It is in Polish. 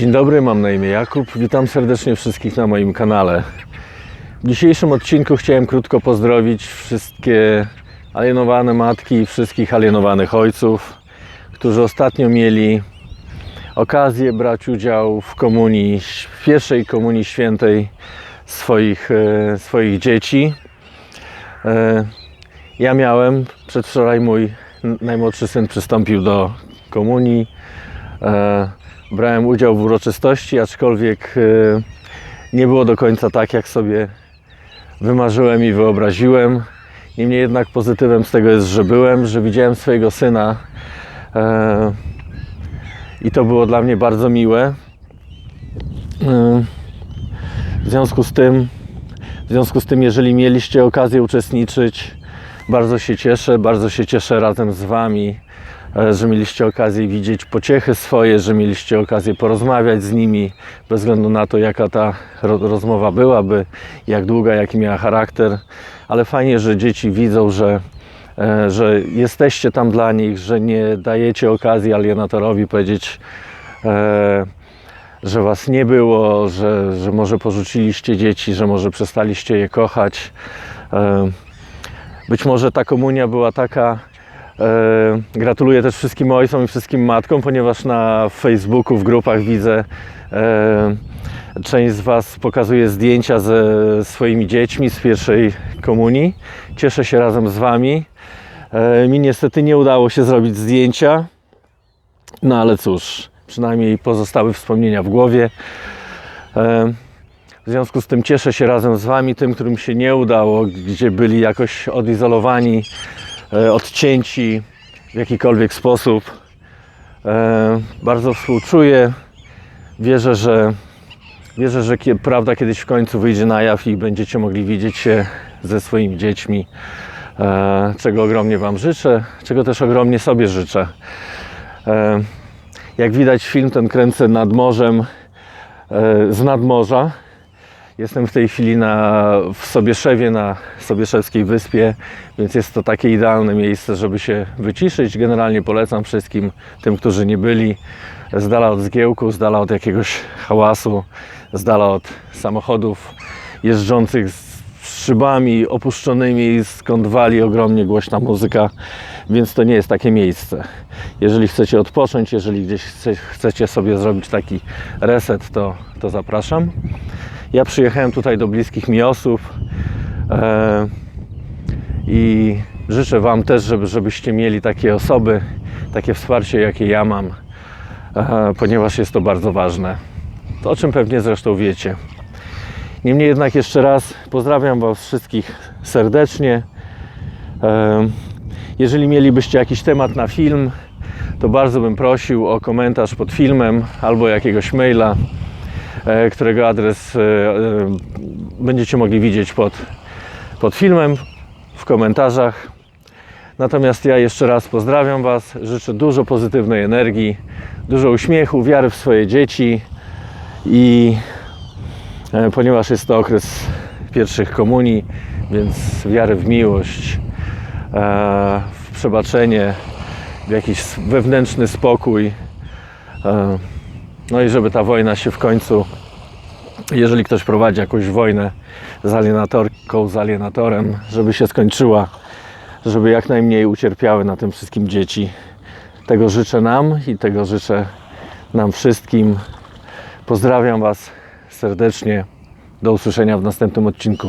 Dzień dobry, mam na imię Jakub. Witam serdecznie wszystkich na moim kanale. W dzisiejszym odcinku chciałem krótko pozdrowić wszystkie alienowane matki i wszystkich alienowanych ojców, którzy ostatnio mieli okazję brać udział w komunii, w pierwszej komunii świętej swoich, e, swoich dzieci. E, Ja miałem, przedwczoraj mój najmłodszy syn przystąpił do komunii. E, Brałem udział w uroczystości, aczkolwiek e, nie było do końca tak, jak sobie wymarzyłem i wyobraziłem. Niemniej jednak pozytywem z tego jest, że byłem, że widziałem swojego syna e, i to było dla mnie bardzo miłe. W związku z tym, w związku z tym, jeżeli mieliście okazję uczestniczyć, bardzo się cieszę, bardzo się cieszę razem z Wami, że mieliście okazję widzieć pociechy swoje, że mieliście okazję porozmawiać z nimi, bez względu na to, jaka ta ro- rozmowa byłaby, jak długa, jaki miała charakter. Ale fajnie, że dzieci widzą, że, e, że jesteście tam dla nich, że nie dajecie okazji alienatorowi powiedzieć, e, że was nie było, że, że może porzuciliście dzieci, że może przestaliście je kochać. E, Być może ta komunia była taka. E, gratuluję też wszystkim ojcom i wszystkim matkom, ponieważ na Facebooku, w grupach widzę, e, część z Was pokazuje zdjęcia ze swoimi dziećmi z pierwszej komunii. Cieszę się razem z Wami. E, mi niestety nie udało się zrobić zdjęcia, no ale cóż, przynajmniej pozostały wspomnienia w głowie. W związku z tym cieszę się razem z Wami, tym, którym się nie udało, gdzie byli jakoś odizolowani, odcięci w jakikolwiek sposób. E, bardzo współczuję. Wierzę, że, wierzę, że prawda kiedyś w końcu wyjdzie na jaw i będziecie mogli widzieć się ze swoimi dziećmi, e, czego ogromnie Wam życzę, czego też ogromnie sobie życzę. E, jak widać, film ten kręcę nad morzem, e, z nadmorza. Jestem w tej chwili na, w Sobieszewie, na Sobieszewskiej Wyspie, więc jest to takie idealne miejsce, żeby się wyciszyć. Generalnie polecam wszystkim tym, którzy nie byli, z dala od zgiełku, z dala od jakiegoś hałasu, z dala od samochodów jeżdżących z szybami opuszczonymi, skąd wali ogromnie głośna muzyka, więc to nie jest takie miejsce. Jeżeli chcecie odpocząć, jeżeli gdzieś chce, chcecie sobie zrobić taki reset, to, to zapraszam. Ja przyjechałem tutaj do bliskich mi osób e, i życzę Wam też, żeby, żebyście mieli takie osoby, takie wsparcie, jakie ja mam, e, ponieważ jest to bardzo ważne. To o czym pewnie zresztą wiecie. Niemniej jednak jeszcze raz pozdrawiam Was wszystkich serdecznie. E, Jeżeli mielibyście jakiś temat na film, to bardzo bym prosił o komentarz pod filmem albo jakiegoś maila, którego adres e, e, będziecie mogli widzieć pod, pod filmem w komentarzach. Natomiast ja jeszcze raz pozdrawiam Was, życzę dużo pozytywnej energii, dużo uśmiechu, wiary w swoje dzieci i e, ponieważ jest to okres pierwszych komunii, więc wiary w miłość, e, w przebaczenie, w jakiś wewnętrzny spokój. No i żeby ta wojna się w końcu, jeżeli ktoś prowadzi jakąś wojnę z alienatorką, z alienatorem, żeby się skończyła, żeby jak najmniej ucierpiały na tym wszystkim dzieci. Tego życzę nam i tego życzę nam wszystkim. Pozdrawiam Was serdecznie. Do usłyszenia w następnym odcinku.